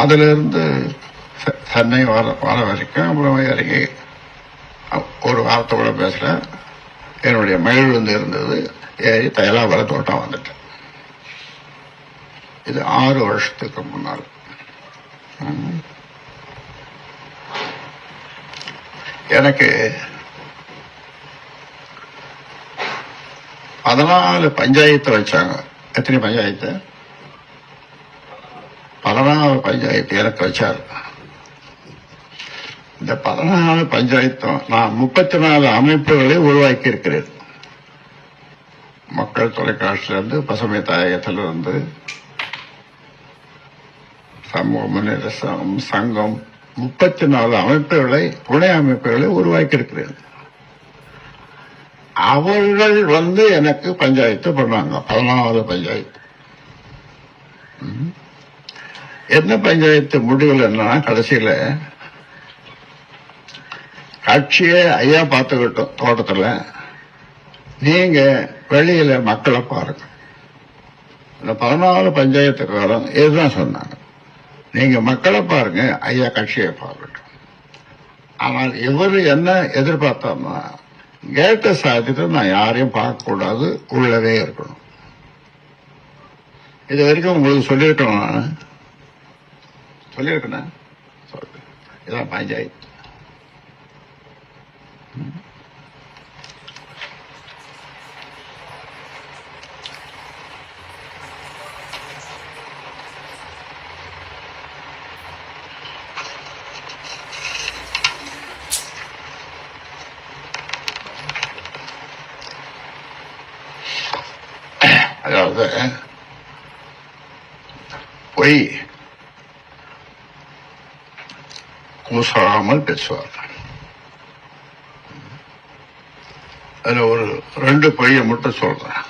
அதிலிருந்து செ- சென்னை வர வர வரைக்கும் அப்புறம் இறங்கி ஒரு வார்த்தை கூட பேசல. என்னுடைய மயில் வந்து இருந்தது. ஏறி தைலாவர தோட்டம் வந்துட்டேன். இது ஆறு வருஷத்துக்கு முன்னால். எனக்கு பதினாலு பஞ்சாயத்து வச்சாங்க. எத்தனை பஞ்சாயத்து? பதினாலு பஞ்சாயத்து எனக்கு வச்சார் இந்த பதினாலு பஞ்சாயத்தும் நான் முப்பத்தி நாலு அமைப்புகளை உருவாக்கி இருக்கிறேன் மக்கள் தொலைக்காட்சியிலிருந்து பசுமை தாயகத்திலிருந்து சமூக முன்னேற்ற சங்கம், சங்கம் முப்பத்தி நாலு அமைப்புகளை துணை அமைப்புகளை உருவாக்கி இருக்கிறேன் அவர்கள் வந்து எனக்கு பஞ்சாயத்து பண்ணாங்க பதினாலு பஞ்சாயத்து. என்ன பஞ்சாயத்து முடிவில் என்னன்னா கடைசியில? கட்சியை ஐயா பார்த்துக்கிட்டோம் தோட்டத்தில். நீங்க வெளியில மக்களை பாருங்க. இந்த பதினாலு பஞ்சாயத்துக்காரன் இதுதான் சொன்னாங்க. நீங்க மக்களை பாருங்க ஐயா கட்சியை பார்க்கட்டும். ஆனால் இவர் என்ன எதிர்பார்த்தோம்னா கேட்டை சாத்திட்டு நான் யாரையும் பார்க்கக்கூடாது உள்ளவே இருக்கணும். இது வரைக்கும் உங்களுக்கு சொல்லியிருக்கணும் நான். சொல்லியிருக்கேன் சொல்றேன் இதான் பஞ்சாயத்து அதாவது பொய் கூசாமல் பேசுவார் அதுல ஒரு ரெண்டு பொய்யை மட்டும் சொல்றேன்.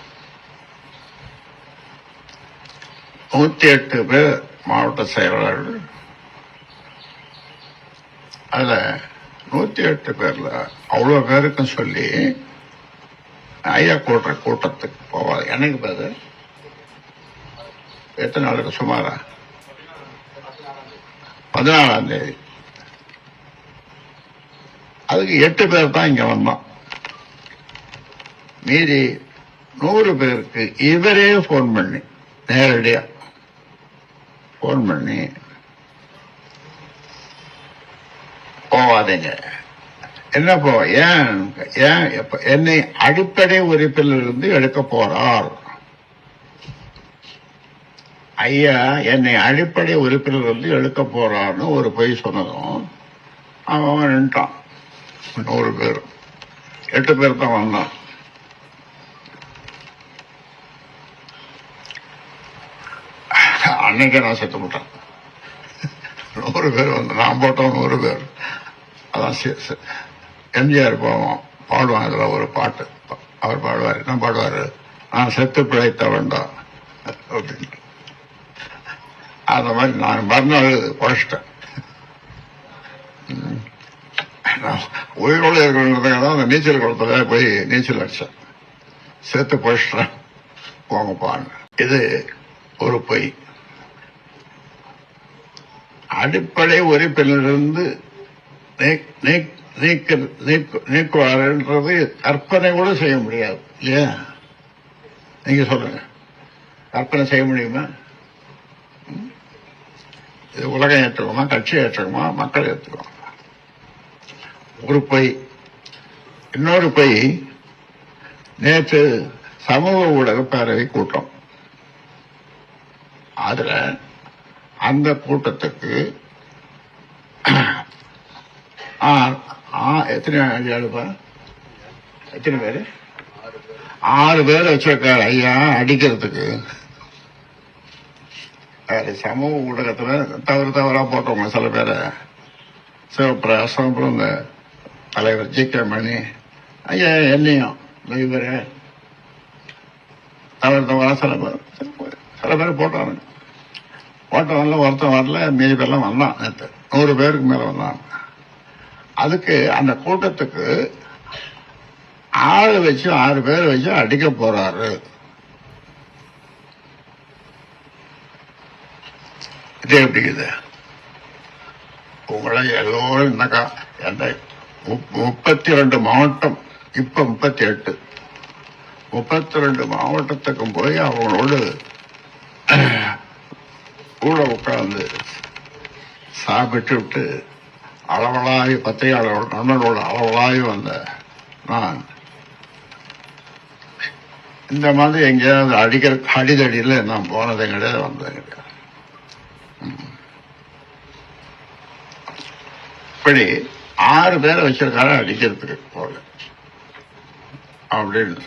நூத்தி எட்டு பேர் மாவட்ட செயலாளர்கள். அதுல நூத்தி எட்டு பேர்ல அவ்வளவு பேருக்கும் சொல்லி ஐயா கூட்டுற கூட்டத்துக்கு போவாது எனக்கு பேரு எத்தனை நாளுக்கு? சுமாரா? பதினாலாம் தேதி. அதுக்கு எட்டு பேர் தான் இங்க வந்தோம். மீதி நூறு பேருக்கு இவரே போன் பண்ணி நேரடியா போன் பண்ணி போவாதீங்க. என்ன போ ஏன் ஏன் என்னை அடிப்படை உறுப்பிலிருந்து எடுக்க போறார்? ஐயா என்னை அடிப்படை உறுப்பிலிருந்து எடுக்க போறான்னு ஒரு பொய் சொன்னதும் அவன் நின்ட்டான். நூறு பேர். எட்டு பேர் தான் வந்தான் அன்னைக்கே நான் செத்து விட்டேன் நூறு பேர் வந்து நான் போட்டோம் நூறு பேர். அதான் எம்ஜிஆர் போவோம். பாடுவான் அதுல ஒரு பாட்டு. அவர் பாடுவார். நான் பாடுவாரு. நான் செத்து பிழைத்த வேண்டாம் அப்படின்னு. அந்த மாதிரி நான் மறுநாள் குறைச்சிட்டேன் ம். நான் உயிரோடு இருக்கிறதுக்காக தான் அந்த நீச்சல் குளத்துல போய் நீச்சல் அடிச்சேன். சேர்த்து போயிட்டேன் போங்கப்பான்னு. இது ஒரு பொய். அடிப்படை உறுப்பிலிருந்து நீக்- நீக்- நீக்க நீக்குவார்ன்றது கற்பனை கூட செய்ய முடியாது. இல்லையா? நீங்க சொல்லுங்க. கற்பனை செய்ய முடியுமா? இது உலகம் ஏற்றுக்குமா கட்சி ஏற்றுக்குமா மக்கள் ஏற்றுக்குமா ஒரு பை இன்னொரு பை நேற்று சமூக ஊடக பேரவை கூட்டம். அதுல அந்த கூட்டத்துக்கு ஆ, ஆ, எத்தனை எழுப்பா எத்தனை பேரு? ஆறு பேர் வச்சிருக்காரு ஐயா அடிக்கிறதுக்கு. அது சமூக ஊடகத்துல தவறு தவறா போட்டவங்க சில பேரை. சிவப்பிரகாசம் அப்புறம் இந்த தலைவர் ஜி மணி ஐயா என்னையும் இவரு தலைவர் தவறா சில பேர் சில பேர் போட்டாங்க. போட்டவன்ல ஒருத்தன் வரல மீதி பேர்லாம் வந்தான் நேற்று நூறு பேருக்கு மேல வந்தான் அதுக்கு அந்த கூட்டத்துக்கு ஆறு வச்சு ஆறு பேர் வச்சு அடிக்க போறாரு. இது எப்படி இது? உங்களை எல்லோரும் என்னக்கா என்ன முப்பத்தி ரெண்டு மாவட்டம் இப்ப முப்பத்தி எட்டு முப்பத்தி ரெண்டு மாவட்டத்துக்கும் போய் அவங்களோடு கூட உட்கார்ந்து சாப்பிட்டு விட்டு அளவலாய் பத்திரிகையாளர் நண்பர்களோட அளவலாய் வந்த நான். இந்த மாதிரி எங்கேயாவது அடிக்கிற அடிதடியில் நான் போனதே கிடையாது வந்தது கிடையாது. இப்படி ஆறு பேரை வச்சிருக்காரு அடிக்கிறதுக்கு போல அப்படின்னு.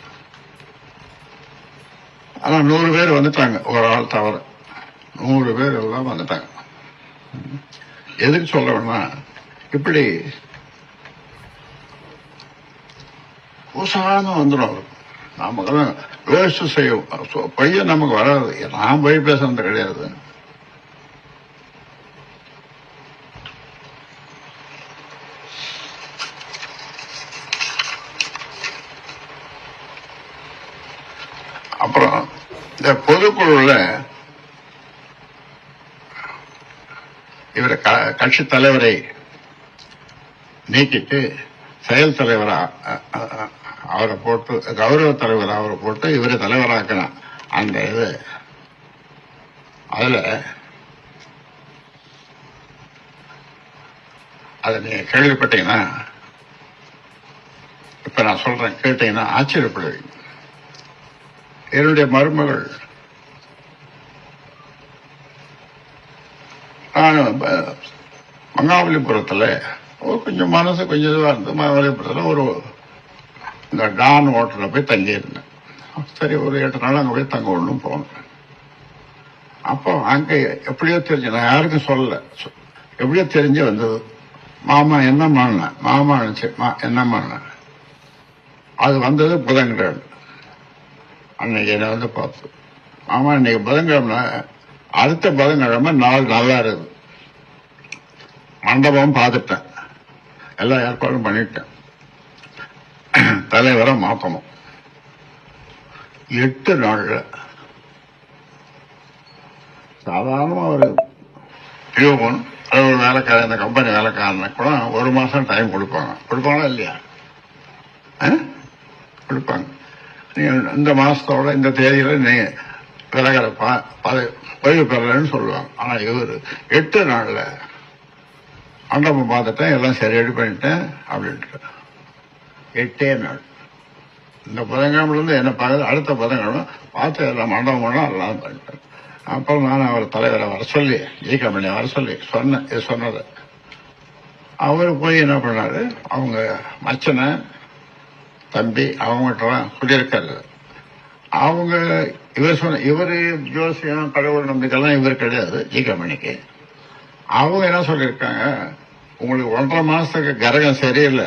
ஆனா நூறு பேர் வந்துட்டாங்க ஒரு ஆள் தவிர நூறு பேர் எல்லாம் வந்துட்டாங்க. எதுக்கு சொல்லணும்னா இப்படி உசாரணம் வந்துடும் அவருக்கு தான் யோசிச்சு செய்யும். பையன் நமக்கு வராது. நான் போய் பேசுறது கிடையாது. அப்புறம் இந்த பொதுக்குழுல இவரை க- கட்சி தலைவரை நீக்கிட்டு செயல் தலைவரா அவரை போட்டு கௌரவ தலைவர் அவரை போட்டு இவரை தலைவராக்கணும் அந்த இது. அதுல அதை நீங்க கேள்விப்பட்டீங்கன்னா இப்ப நான் சொல்றேன் கேட்டீங்கன்னா ஆச்சரியப்படுவீங்க. என்னுடைய மருமகள். நான் ப- ஒரு கொஞ்சம் மனசு கொஞ்சம் இதுவாக இருந்து மங்காவலிபுரத்தில் ஒரு இந்த டான் ஹோட்டலில் போய் தங்கியிருந்தேன். சரி ஒரு எட்டு நாள் அங்கே போய் தங்க ஒன்றும் போனேன். அப்போ அங்கே எப்படியோ தெரிஞ்சு நான் யாருக்கும் சொல்லலை. எப்படியோ தெரிஞ்சு வந்தது. மாமா என்ன மாமா நினைச்சு மா- என்ன பண்ண அது வந்தது புதன்கிழமை. அன்னைக்கு என்ன வந்து பார்த்து மாமா இன்னைக்கு புதன்கிழமை அடுத்த புதன்கிழமை நாள் நல்லா இருக்குது மண்டபம் பார்த்துட்டேன். எல்லா ஏற்பாடும் பண்ணிட்டேன். தலைவரை மாத்தணும். எட்டு நாள்ல சாதாரணமா ஒரு டியூபன் ஒரு வேலைக்காரன் இந்த கம்பெனி வேலைக்காரனுக்கு கூட ஒரு மாசம் டைம் கொடுப்பாங்க. கொடுப்பாங்களா இல்லையா? கொடுப்பாங்க. நீங்க இந்த மாசத்தோட இந்த தேதியில நீ விலகிற ப- பதவி ஓய்வு பெறலன்னு சொல்லுவாங்க. ஆனா இவர் எட்டு நாள்ல மண்டபம் பார்த்துட்டேன் எல்லாம் சரி ரெடி பண்ணிட்டேன் அப்படின்ட்டு. எட்டே நாள். இந்த புதன்கிழமைலேருந்து என்ன பார்க்குறது அடுத்த புதன்கிழமை பார்த்து எல்லாம் மண்டபம் பண்ணலாம் எல்லாம் பண்ணிட்டேன். அப்புறம் நான் அவர் தலைவரை வர சொல்லி ஜி கம்பெனி வர சொல்லி சொன்னேன் சொன்னது. அவர் போய் என்ன பண்ணாரு? அவங்க மச்சனை தம்பி அவங்ககிட்ட சொல்லியிருக்காரு அவங்க இவர் சொன்ன இவர் ஜோசியம் கடவுள் நம்பிக்கைலாம் இவர் கிடையாது ஜி கம்பெனிக்கு அவங்க என்ன சொல்லியிருக்காங்க? உங்களுக்கு ஒன்றரை மாசத்துக்கு கரகம் சரியில்லை.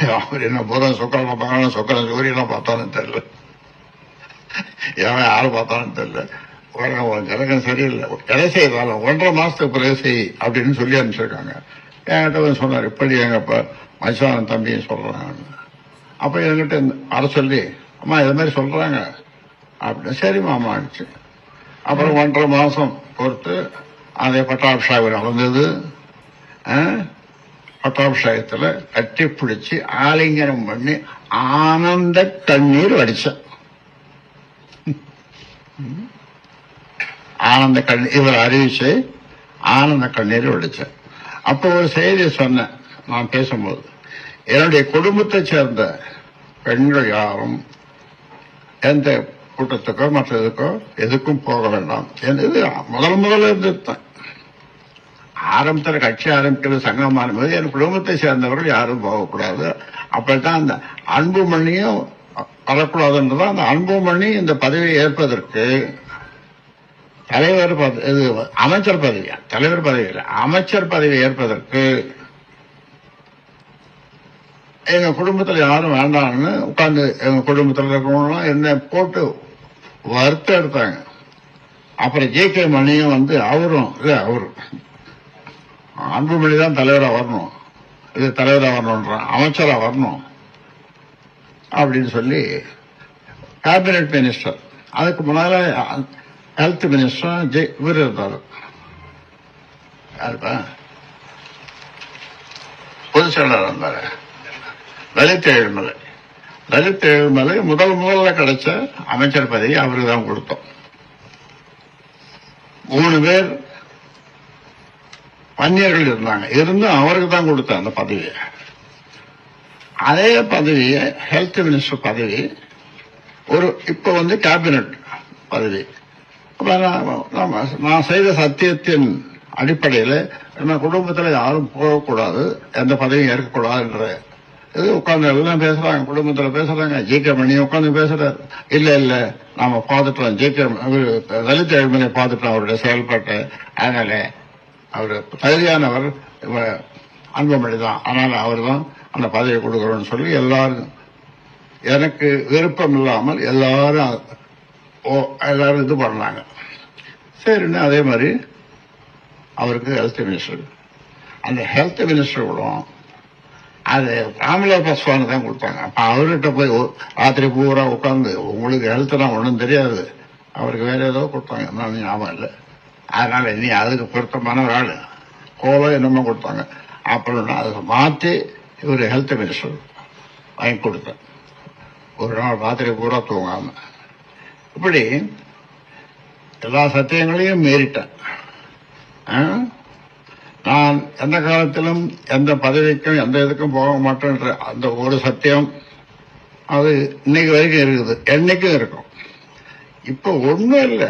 அவர் என்ன போதும் சுக்கரம் பார்ப்பாங்க சுக்கரம் சூரியனை பார்த்தாலும் தெரியல. ஏன் யாரும் பார்த்தாலும் தெரியல. உலகம் உன் கரகம் சரியில்லை. எதை செய்தாலும் ஒன்றரை மாசத்துக்கு பிறகு செய் அப்படின்னு சொல்லி அனுப்பிச்சிருக்காங்க. என்கிட்ட சொன்னார் இப்படி எங்கள் ப- மச்சான் தம்பியும் சொல்றாங்க அப்ப என்கிட்ட இந்த- வர சொல்லி அம்மா இது மாதிரி சொல்றாங்க. அப்படின்னு சரி மாமா ஆச்சு அப்புறம் ஒன்றரை மாசம் பொறுத்து அதே பட்டாபிஷேகம் நடந்தது. ஆ? கட்டி பிடிச்சி ஆலிங்கனம் பண்ணி ஆனந்த கண்ணீர் வடித்தேன் ஆனந்த கண்ணீர் இவர் அறிவிச்சு ஆனந்த கண்ணீர் வடித்தேன் அப்போ ஒரு செய்தி சொன்னேன் நான் பேசும்போது. என்னுடைய குடும்பத்தை சேர்ந்த பெண்கள் யாரும் எந்த கூட்டத்துக்கோ மற்ற இதுக்கோ எதுக்கும் போக வேண்டாம். இது முதல் முதல்ல இருந்துதான். ஆரம்பத்தில் கட்சி ஆரம்பிக்கிறது சங்கம் போது என் குடும்பத்தை சேர்ந்தவர்கள் யாரும் போகக்கூடாது. அப்படித்தான் அந்த அன்புமணியும் வரக்கூடாதுன்றதான் அந்த அன்புமணி இந்த பதவியை ஏற்பதற்கு தலைவர் பதவி இது அமைச்சர் பதவியா? தலைவர் பதவி இல்லை அமைச்சர் பதவி ஏற்பதற்கு எங்க குடும்பத்துல யாரும் வேண்டாம்னு உட்காந்து எங்க குடும்பத்துல இருக்கிறவங்களாம் என்ன போட்டு வருத்தம் எடுத்தாங்க அப்புறம் ஜே கே மணியும் வந்து அவரும் இல்ல அவரும் அன்புமணி தான் தலைவரா வரணும். இது தலைவரா வரணும்ன்றான் அமைச்சரா வரணும். அப்படின்னு சொல்லி கேபினெட் மினிஸ்டர் அதுக்கு முன்னால ஹெல்த் மினிஸ்டர் ஜெய் இவர் இருந்தார். பொதுச் செயலாளர் இருந்தாரு. லலித் ஏழுமலை. லலித் ஏழுமலை முதல் முதல்ல கிடைச்ச அமைச்சர் பதவி அவருக்கு தான் கொடுத்தோம். மூணு பேர் வன்னியர்கள் இருந்தாங்க. இருந்தும் அவருக்கு தான் கொடுத்தேன் அந்த பதவியை. அதே பதவியை ஹெல்த் மினிஸ்டர் பதவி ஒரு இப்ப வந்து கேபினட் பதவி. நான் நான் செய்த சத்தியத்தின் அடிப்படையில் நம்ம குடும்பத்தில் யாரும் போகக்கூடாது எந்த பதவியும் ஏற்கக்கூடாதுன்ற இது உட்காந்து எல்லாம் பேசுறாங்க குடும்பத்துல பேசுறாங்க ஜி கே மணி உட்காந்து பேசுறாரு. இல்ல இல்ல நாம பார்த்துட்டோம் ஜி கே லலித் எழுமலை பார்த்துட்டோம் அவருடைய செயல்பாட்டை. அதனால அவர் தகுதியானவர் அன்பமணி அன்புமணி தான். ஆனால் அவர் தான் அந்த பதவியை கொடுக்கறோம்னு சொல்லி எல்லாரும் எனக்கு விருப்பம் இல்லாமல் எல்லாரும் ஓ எல்லாரும் இது பண்ணாங்க. சரின்னு அதே மாதிரி அவருக்கு ஹெல்த் மினிஸ்டர் அந்த ஹெல்த் மினிஸ்டர் கூட அது ராமலா பஸ்வான் தான் கொடுப்பாங்க அப்ப அவர்கிட்ட போய் ராத்திரி பூரா உட்காந்து உங்களுக்கு ஹெல்த்னா ஒன்றும் தெரியாது. அவருக்கு வேற ஏதோ கொடுத்தாங்க. என்ன ஞாபகம் இல்லை. அதனால நீ அதுக்கு பொருத்தமான ஒரு ஆள். கோலோ என்னமோ கொடுத்தாங்க. அப்புறம் நான் அதை மாற்றி இவர் ஹெல்த் மினிஸ்டர் வாங்கி கொடுத்தேன். ஒரு நாள் ராத்திரி பூரா தூங்காம. இப்படி எல்லா சத்தியங்களையும் மீறிட்டேன். ஆ? நான் எந்த காலத்திலும் எந்த பதவிக்கும் எந்த இதுக்கும் போக மாட்டேன்ற அந்த ஒரு சத்தியம் அது இன்னைக்கு வரைக்கும் இருக்குது. என்னைக்கும் இருக்கும். இப்ப ஒண்ணும் இல்லை.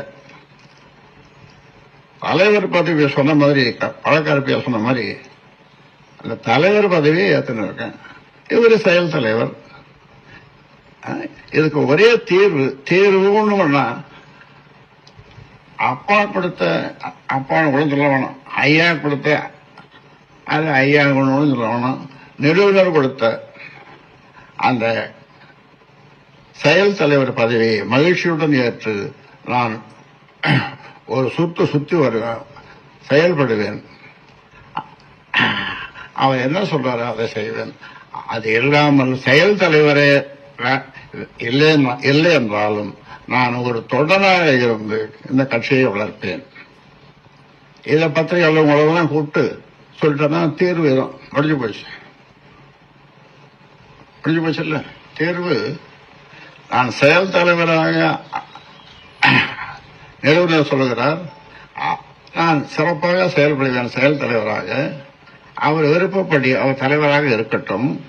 தலைவர் பதவி சொன்ன மாதிரி க- பழக்கரப்பியா சொன்ன மாதிரி அந்த தலைவர் பதவியை ஏற்றுன்னு இருக்கேன். இவர் செயல் தலைவர். இதுக்கு ஒரே தீர்வு தீர்வுன்னு பண்ணா அப்பா கொடுத்த அ- அப்பான்னு கூட சொல்ல வேணாம். ஐயா கொடுத்த அது ஐயா கொண்டு சொல்ல வேணாம். நிறுவனர் கொடுத்த அந்த செயல் தலைவர் பதவியை மகிழ்ச்சியுடன் ஏற்று நான் ஒரு சுத்து சுத்தி வருவேன் செயல்படுவேன். அவர் என்ன சொல்றாரோ அதை செய்வேன். அது இல்லாமல் செயல் தலைவரே இல்லை இல்லை என்றாலும் நான் ஒரு தொடராக இருந்து இந்த கட்சியை வளர்ப்பேன் இதை பத்திரிகை உங்களெல்லாம் கூப்பிட்டு சொல்லிட்டேன்னா தீர்வு முடிஞ்சு போச்சு. முடிஞ்சு போச்சு இல்ல? தேர்வு நான் செயல் தலைவராக நிறுவனர் சொல்லுகிறார். நான் சிறப்பாக செயல்படுவேன் செயல் தலைவராக. அவர் விருப்பப்படி அவர் தலைவராக இருக்கட்டும்.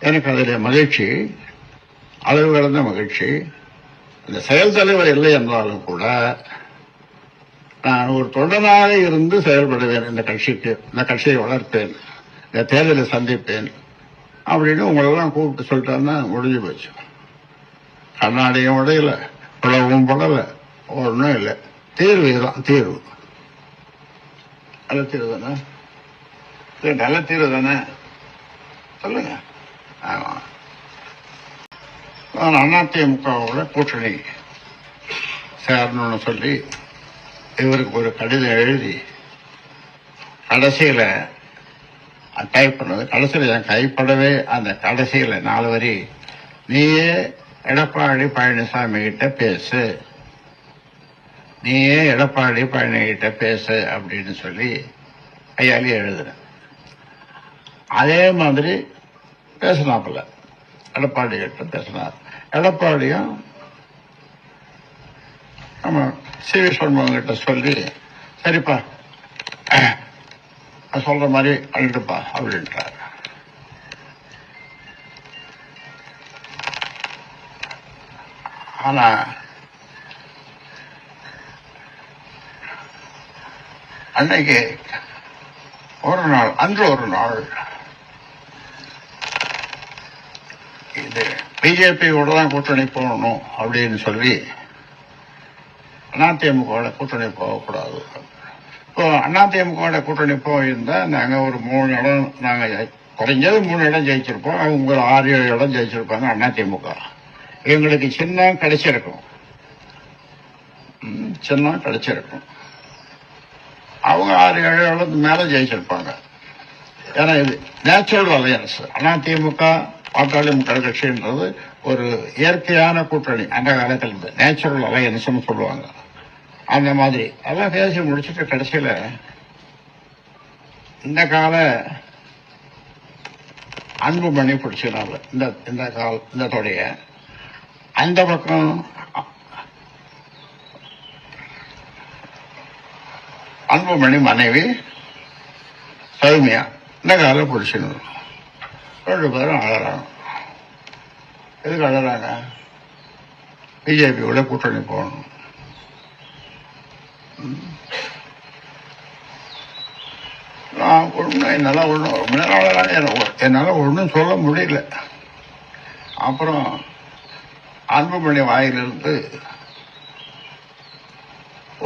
எனக்கு அதில் மகிழ்ச்சி. அளவு கடந்த மகிழ்ச்சி. இந்த செயல் தலைவர் இல்லை என்றாலும் கூட நான் ஒரு தொண்டனாக இருந்து செயல்படுவேன். இந்த கட்சிக்கு இந்த கட்சியை வளர்ப்பேன். இந்த தேர்தலை சந்திப்பேன். அப்படின்னு உங்களெல்லாம் கூப்பிட்டு சொல்லிட்டாருன்னா முடிஞ்சு போச்சு. கண்ணாடியும் உடையில பிளவும் படல ஒன்றும் இல்லை. தீர்வு இதுதான் தீர்வு. நல்ல தீர்வு தானே? நல்ல தீர்வு தானே? சொல்லுங்க. ஆமா. நான் அதிமுகவோட கூட்டணி சேரணும்னு சொல்லி இவருக்கு ஒரு கடிதம் எழுதி கடைசியில் டைப் பண்ணது. கடைசியில் என் கைப்படவே அந்த கடைசியில் நாலு வரி நீயே எடப்பாடி பழனிசாமி கிட்ட பேசு. நீயே எடப்பாடி பழனி கிட்ட பேசு அப்படின்னு சொல்லி கையாலே எழுதுறேன் அதே மாதிரி பேசினாப்புல. எடப்பாடி கிட்ட பேசினார். எடப்பாடியும் நம்ம சி வி சண்முகம் கிட்ட சொல்லி சரிப்பா நான் சொல்ற மாதிரி அழுதுப்பா அப்படின்றார். ஆனா அன்னைக்கு ஒரு நாள் அன்று ஒரு நாள் இது பிஜேபியோட தான் கூட்டணி போகணும் அப்படின்னு சொல்லி அதிமுகவோட கூட்டணி போகக்கூடாது. இப்போ அதிமுகவோட கூட்டணி போயிருந்தா நாங்க ஒரு மூணு இடம் நாங்க குறைஞ்சது மூணு இடம் ஜெயிச்சிருப்போம். அவங்க ஒரு ஆறு ஏழு இடம் ஜெயிச்சிருப்பாங்க அதிமுக. எங்களுக்கு சின்னம் கிடைச்சிருக்கும். சின்னம் கிடைச்சிருக்கும். அவங்க ஆறு ஏழு இடத்துக்கு மேல ஜெயிச்சிருப்பாங்க. ஏன்னா இது நேச்சுரல் அலையன்ஸ் அதிமுக பாட்டாளி மக்கள் கட்சின்றது ஒரு இயற்கையான கூட்டணி அந்த காலத்தில் இருந்து நேச்சுரல் அலையன்ஸ்னு சொல்லுவாங்க. அந்த மாதிரி. அதெல்லாம் பேசி முடிச்சுட்டு கடைசியில இந்த கால அன்பு மணி பிடிச்சினால இந்த இந்த கால இந்த தொடைய. அந்த பக்கம் அன்புமணி மனைவி சௌமியா இந்த காலம் பிடிச்சிடணும் ரெண்டு பேரும் அழறாங்க எதுக்கு அழறாங்க பிஜேபியோட கூட்டணி போகணும். நான் ஒன்றும் என்னால் ஒன்றும் ரொம்ப நேரம் அழறாங்க என்னால் ஒன்றும் சொல்ல முடியல. அப்புறம் அன்புமணி வாயிலிருந்து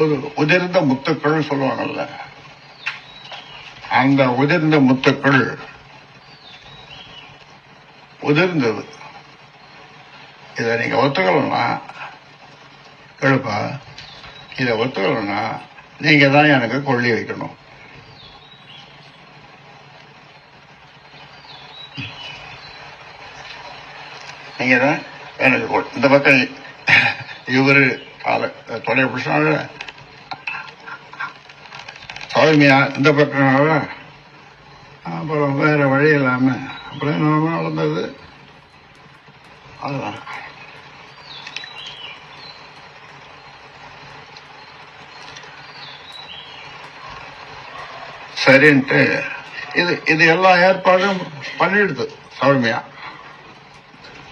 ஒரு உதிர்ந்த முத்துக்கள் சொல்லுவாங்கல்ல அந்த உதிர்ந்த முத்துக்கள் உதிர்ந்தது. இதை நீங்க ஒத்துக்கலன்னா எழுப்பா இதை ஒத்துக்கலன்னா நீங்க தான் எனக்கு கொள்ளி வைக்கணும். நீங்க தான் எனக்கு இந்த பக்கம் இவர் கால தொலை பிடிச்சாங்க சௌமியா இந்த பக்கம் அப்புறம் வேற வழி இல்லாம அப்புறம் என்ன நடந்தது அதுதான். சரின்ட்டு இது இது எல்லா ஏற்பாடும் பண்ணிடுது சௌமியா.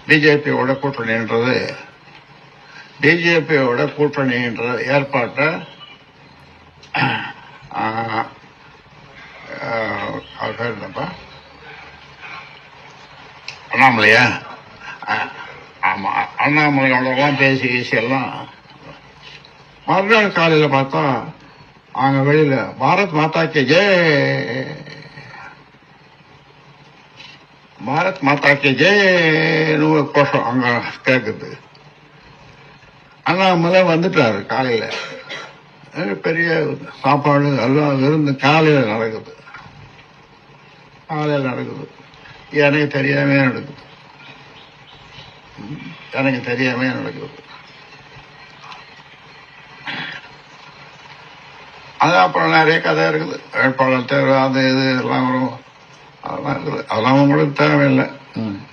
பிஜேபியோட கூட்டணின்றது பிஜேபியோட கூட்டணின்ற ஏற்பாட்டை அவர் பேர் என்னப்பா? அண்ணாமலையா? ஆமாம் ஆமா அண்ணாமலையோடலாம் பேசி பேசி எல்லாம். மறுநாள் காலையில் பார்த்தா அங்கே வெளியில் பாரத் மாதா கே ஜெய் பாரத் மாதா கே ஜெய்னு ஒரு கோஷம் அங்கே கேக்குது. அண்ணாமலை வந்துட்டார் காலையில். பெரிய சாப்பாடு எல்லாம் விருந்து காலையில் நடக்குது. காலையில நடக்குது. எனக்கு தெரியாமையே நடக்குது. எனக்கு தெரியாம நடக்குது. அது அப்புறம் நிறைய கதை இருக்குது. வேட்பாளர் தேர்வு அது இது எல்லாம் வரும். அதெல்லாம் இருக்குது. அதெல்லாம் உங்களுக்கு தேவையில்லை. ம்.